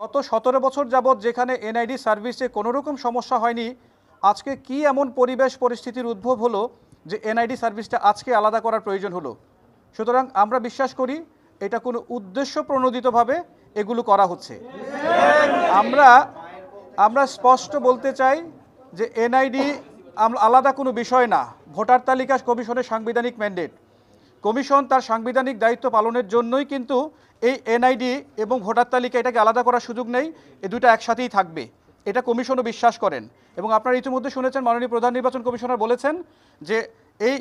গত সতেরো বছর যাবৎ যেখানে এনআইডি সার্ভিসে কোনো রকম সমস্যা হয়নি, আজকে কি এমন পরিবেশ পরিস্থিতির উদ্ভব হলো যে এনআইডি সার্ভিসটা আজকে আলাদা করার প্রয়োজন হলো? সুতরাং আমরা বিশ্বাস করি এটা কোনো উদ্দেশ্য প্রণোদিতভাবে এগুলো করা হচ্ছে। আমরা আমরা স্পষ্ট বলতে চাই যে এনআইডি আলাদা কোনো বিষয় না। ভোটার তালিকা কমিশনের সাংবিধানিক ম্যান্ডেট কমিশন তার সাংবিধানিক দায়িত্ব পালনের জন্যই কিন্তু এই এনআইডি এবং ভোটার তালিকা এটাকে আলাদা করার সুযোগ নেই। এই দুটো একসাথেই থাকবে। এটা কমিশনও বিশ্বাস করেন। এবং আপনারা ইতিমধ্যে শুনেছেন, মাননীয় প্রধান নির্বাচন কমিশনার বলেছেন যে এই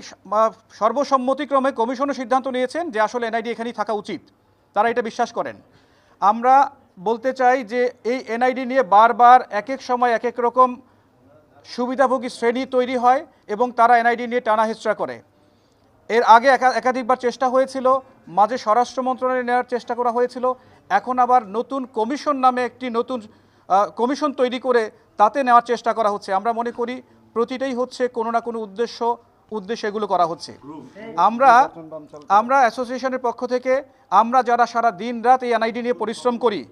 সর্বসম্মতিক্রমে কমিশনও সিদ্ধান্ত নিয়েছেন যে আসলে এনআইডি এখানেই থাকা উচিত। তারা এটা বিশ্বাস করেন। আমরা বলতে চাই যে এই এনআইডি নিয়ে বারবার এক এক সময় এক এক রকম সুবিধাভোগী শ্রেণি তৈরি হয় এবং তারা এনআইডি নিয়ে টানা হেচড়া করে। এর আগে একা- একাধিকবার চেষ্টা হয়েছিল, মাঝে স্বরাষ্ট্র মন্ত্রণালয়ে নেওয়ার চেষ্টা করা হয়েছিল, এখন আবার নতুন কমিশন নামে একটি নতুন কমিশন তৈরি করে তাতে নেওয়ার চেষ্টা করা হচ্ছে। আমরা মনে করি প্রতিটাই হচ্ছে কোনো না কোনো উদ্দেশ্য, উদ্দেশ্যে এগুলো করা হচ্ছে। আমরা আমরা অ্যাসোসিয়েশনের পক্ষ থেকে, আমরা যারা সারা দিন রাত এই এনআইডি নিয়ে পরিশ্রম করি,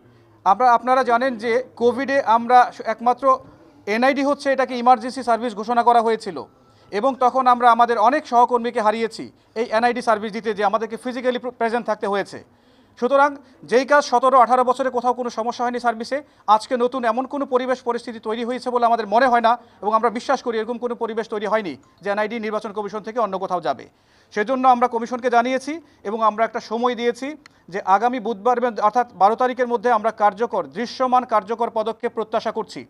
আমরা, আপনারা জানেন যে কোভিডে আমরা একমাত্র এনআইডি হচ্ছে এটাকে ইমার্জেন্সি সার্ভিস ঘোষণা করা হয়েছিল। এবং তখন আমরা আমাদের অনেক সহকর্মীকে হারিয়েছি এই এনআইডি সার্ভিস দিতে যে আমাদেরকে ফিজিক্যালি প্রেজেন্ট থাকতে হয়েছে। সুতরাং যেই কাজ সতেরো আঠারো বছরে কোথাও কোনো সমস্যা হয়নি সার্ভিসে, আজকে নতুন এমন কোনো পরিবেশ পরিস্থিতি তৈরি হয়েছে বলে আমাদের মনে হয় না এবং আমরা বিশ্বাস করি এরকম কোনো পরিবেশ তৈরি হয়নি যে এনআইডি নির্বাচন কমিশন থেকে অন্য কোথাও যাবে। সেজন্য আমরা কমিশনকে জানিয়েছি এবং আমরা একটা সময় দিয়েছি যে আগামী বুধবার অর্থাৎ বারো তারিখের মধ্যে আমরা কার্যকর, দৃশ্যমান কার্যকর পদক্ষেপ প্রত্যাশা করছি।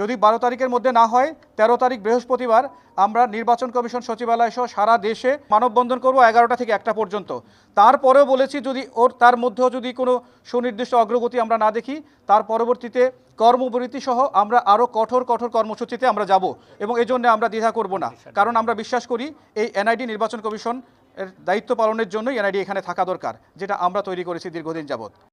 যদি বারো তারিখের মধ্যে না হয়, তেরো তারিখ বৃহস্পতিবার আমরা নির্বাচন কমিশন সচিবালয় সহ সারা দেশে মানববন্ধন করব এগারোটা থেকে একটা পর্যন্ত। তারপরেও বলেছি যদি ওর, তার মধ্যেও যদি কোনো সুনির্দিষ্ট অগ্রগতি আমরা না দেখি, তার পরবর্তীতে কর্মবিরতি সহ আমরা আরও কঠোর কঠোর কর্মসূচিতে আমরা যাব এবং এই জন্য আমরা দ্বিধা করব না। কারণ আমরা বিশ্বাস করি এই এনআইডি নির্বাচন কমিশন এর দায়িত্ব পালনের জন্যই এনআইডি এখানে থাকা দরকার, যেটা আমরা তৈরি করেছি দীর্ঘদিন যাবৎ।